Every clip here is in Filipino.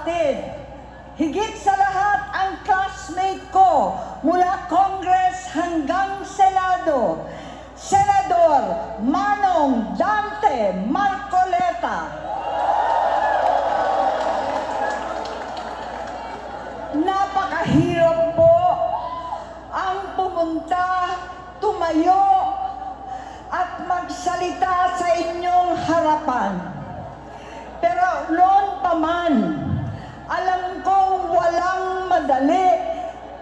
kapatid, higit sa lahat ang classmate ko mula Congress hanggang Senado, Senador Manong Dante Marcoleta. Napakahirap po ang pumunta, tumayo, at magsalita sa inyong harapan. Pero noon pa man, alam kong walang madali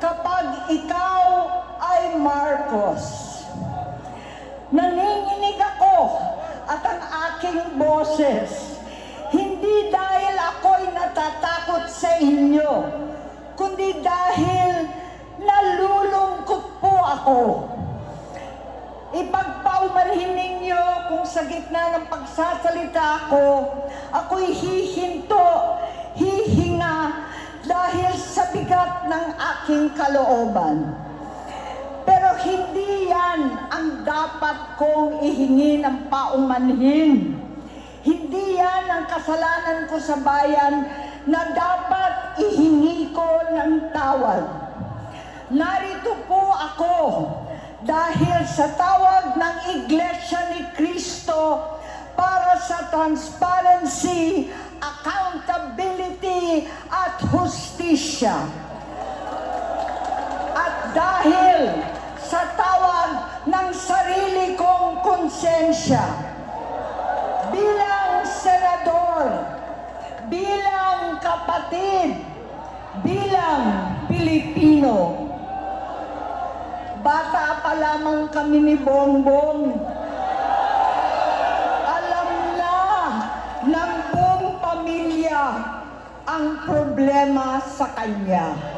kapag ikaw ay Marcos. Nanginginig ako at ang aking boses, hindi dahil ako'y natatakot sa inyo, kundi dahil nalulungkot po ako. Ipagpaumanhin ninyo kung sa gitna ng pagsasalita ko, ako'y hihinto, ng aking kalooban. Pero hindi yan ang dapat kong ihingi ng paumanhin. Hindi yan ang kasalanan ko sa bayan na dapat ihingi ko ng tawad. Narito po ako dahil sa tawag ng Iglesia ni Cristo para sa transparency, accountability, at hustisya. Dahil sa tawag ng sarili kong konsensya, bilang senador, bilang kapatid, bilang Pilipino, Bata pa lamang kami ni Bongbong. Alam na ng buong pamilya ang problema sa kanya.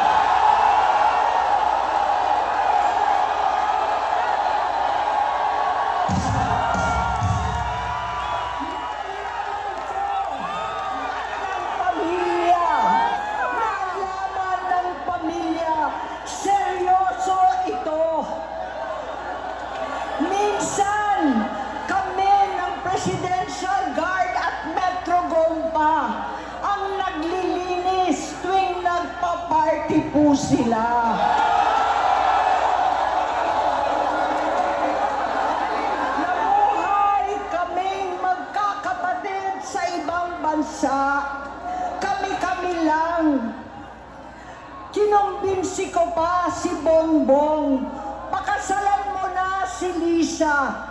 Presidential Guard at Metro Gompa ang naglilinis tuwing nagpa-party po sila. Nabuhay kaming magkakapatid sa ibang bansa. Kami-kami lang. Kinumbinsi ko pa si Bongbong. Pakasalan mo na si Lisa.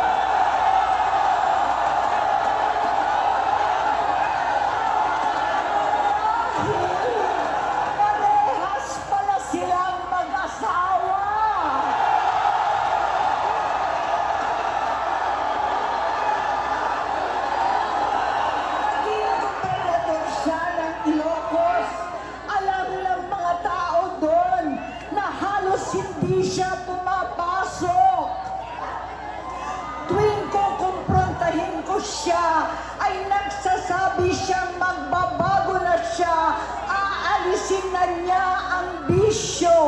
Niya ang bisyo.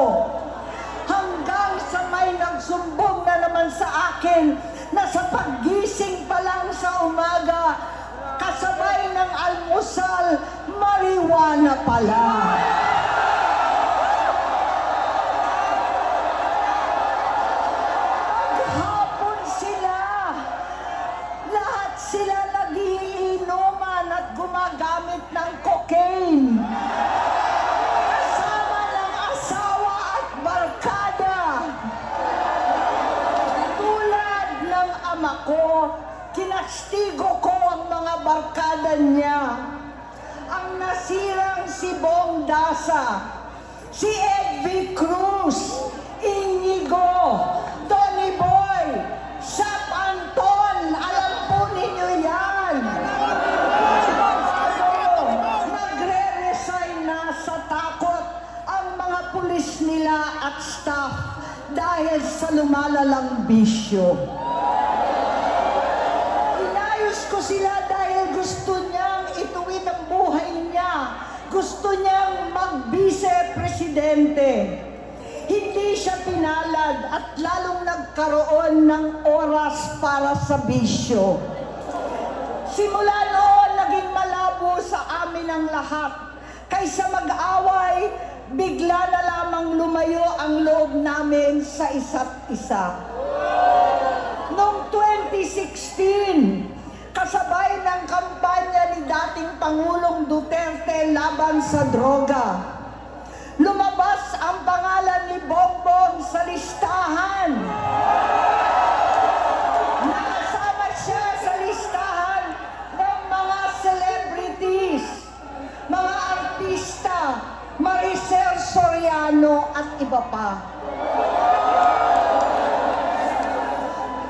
Hanggang sa may nagsumbong na naman sa akin na sa paggising pa lang sa umaga, kasabay ng almusal, marijuana pala. Mag-vice-presidente. Hindi siya pinalad at lalong nagkaroon ng oras para sa bisyo. Simula noon, naging malabo sa amin ang lahat. Kaysa mag-away, bigla na lamang lumayo ang loob namin sa isa't isa. Noong 2016, kasabay ng kampanya ni dating Pangulong Duterte laban sa droga, lumabas ang pangalan ni Bongbong sa listahan. Nakasama siya sa listahan ng mga celebrities, mga artista, Maricel Soriano at iba pa.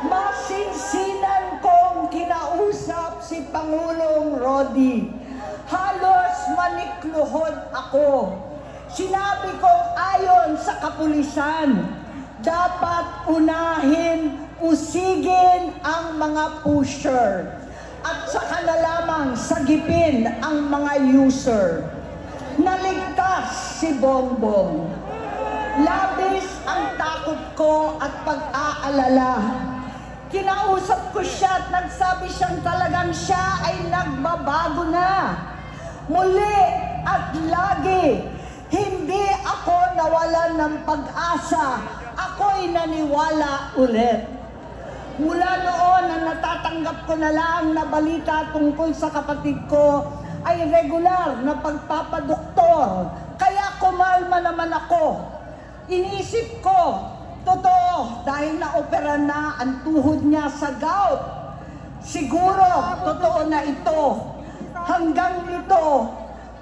Masinsinan kong kinausap si Pangulong Rodi. Halos manikluhod ako. Sinabi kong ayon sa kapulisan, dapat unahin, usigin ang mga pusher. At saka na lamang sagipin ang mga user. Naligtas si Bongbong. Labis ang takot ko at pag-aalala. Kinausap ko siya at nagsabi siyang talagang siya ay nagbabago na. Muli at lagi, hindi ako nawalan ng pag-asa. Ako'y naniwala ulit. Mula noon na natatanggap ko na lang na balita tungkol sa kapatid ko ay regular na pagpapadoktor. Kaya kumalma naman ako. Inisip ko, totoo, dahil na-opera na ang tuhod niya sa gout. Siguro, totoo na ito. Hanggang nito,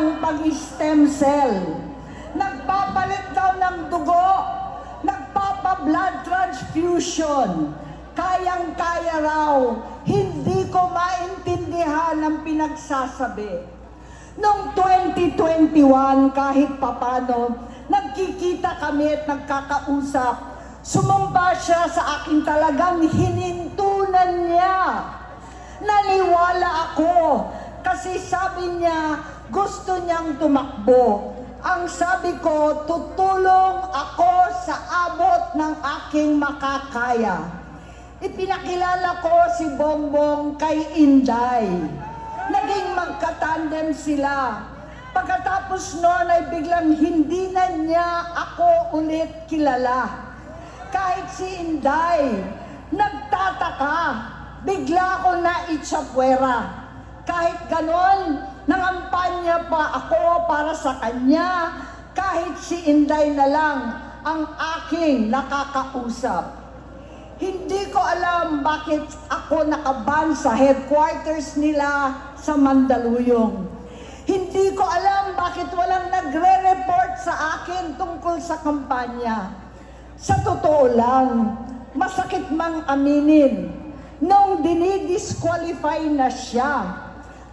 ang pag-stem cell. Nagpapalit daw ng dugo, nagpapa-blood transfusion. Kayang-kaya raw, hindi ko maintindihan ang pinagsasabi. Noong 2021, kahit papano, nagkikita kami at nagkakausap. Sumamba siya sa akin talagang hinintunan niya. Naniwala ako kasi sabi niya gusto niyang tumakbo. Ang sabi ko, tutulong ako sa abot ng aking makakaya. Ipinakilala ko si Bongbong kay Inday. Naging magkatandem sila. Pagkatapos noon ay biglang hindi na niya ako ulit kilala. Kahit si Inday, nagtataka, bigla ako na itsapwera. Kahit ganon, nangampanya pa ako para sa kanya, kahit si Inday na lang ang aking nakakausap. Hindi ko alam bakit ako nakaban sa headquarters nila sa Mandaluyong. Hindi ko alam bakit walang nagre-report sa akin tungkol sa kampanya. Sa totoo lang, masakit mang aminin, nung dinidisqualify na siya,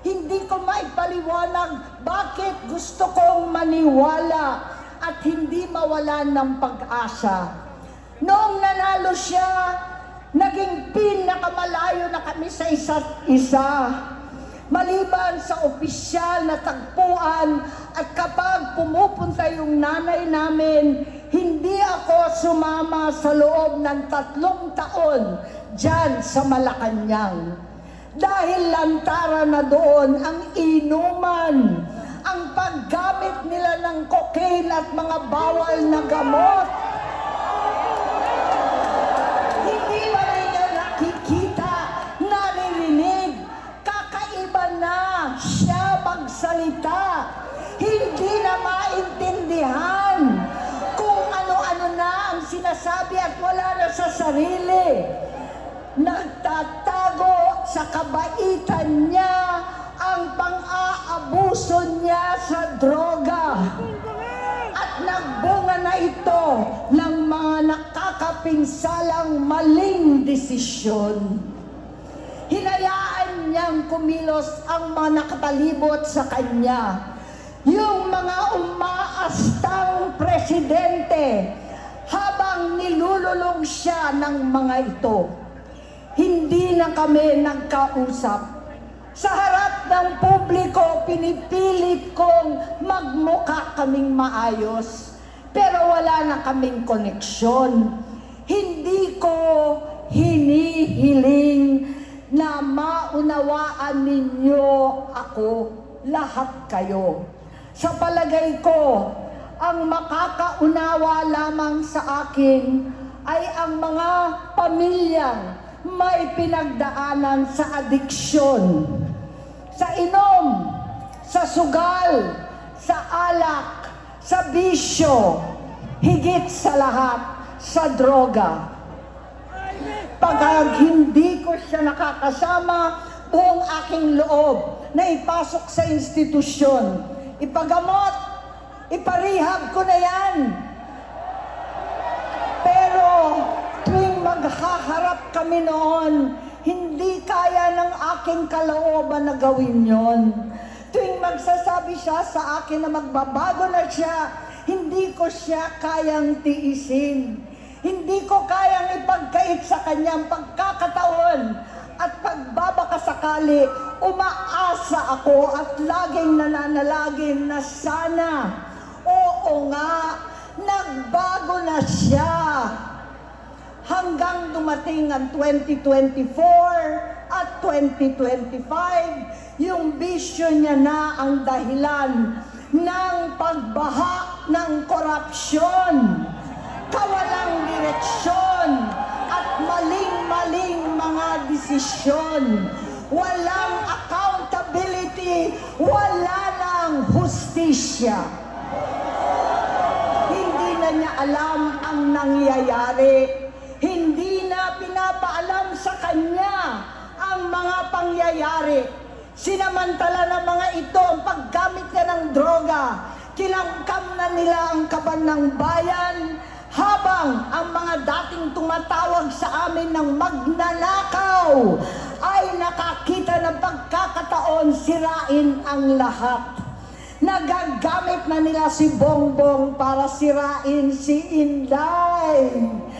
Hindi ko maipaliwanag bakit gusto kong maniwala at hindi mawalan ng pag-asa. Noong nanalo siya, naging pinakamalayo na kami sa isa't isa. Maliban sa opisyal na tagpuan at kapag pumupunta yung nanay namin, hindi ako sumama sa loob ng tatlong taon dyan sa Malacanang. Dahil lantara na doon ang inuman, ang paggamit nila ng cocaine at mga bawal na gamot. Hindi ba ninyo nakikita, naririnig, kakaiba na siya magsalita. Hindi na maintindihan kung ano-ano na ang sinasabi at wala na sa sarili. Niya ang pang-aabuso niya sa droga. At nagbunga na ito ng mga nakakapinsalang maling desisyon. Hinayaan niyang kumilos ang mga nakatalibot sa kanya. Yung mga umaastang presidente habang nilululong siya ng mga ito. Hindi na kami nagkausap. Sa harap ng publiko, pinipilit kong magmukha kaming maayos. Pero wala na kaming koneksyon. Hindi ko hinihiling na maunawaan ninyo ako, lahat kayo. Sa palagay ko, ang makakaunawa lamang sa akin ay ang mga pamilyang may pinagdaanan sa adiksyon, sa inom, sa sugal, sa alak, sa bisyo, higit sa lahat, sa droga. Pag hindi ko siya nakakasama, buong aking loob na ipasok sa institusyon, ipagamot, iparehab ko na yan. Pero tuwing maghaharap kami noon, hindi kaya ng aking kalooban na gawin yon. Tuwing magsasabi siya sa akin na magbabago na siya, hindi ko siya kayang tiisin. Hindi ko kayang ipagkait sa kanyang pagkakataon at pagbabakasakali, umaasa ako at laging nananalagin na sana. Oo nga, nagbago na siya hanggang dumating ang 2024 at 2025, yung bisyo niya na ang dahilan ng pagbaha ng korupsyon, kawalang direksyon, at maling-maling mga desisyon. Walang accountability, wala nang hustisya. Hindi na niya alam ang nangyayari. Pangyayari. Sinamantala ng mga ito ang paggamit niya ng droga. Kinangkam na nila ang kaban ng bayan habang ang mga dating tumatawag sa amin ng magnanakaw ay nakakita ng pagkakataon sirain ang lahat. Nagagamit na nila si Bongbong para sirain si Inday.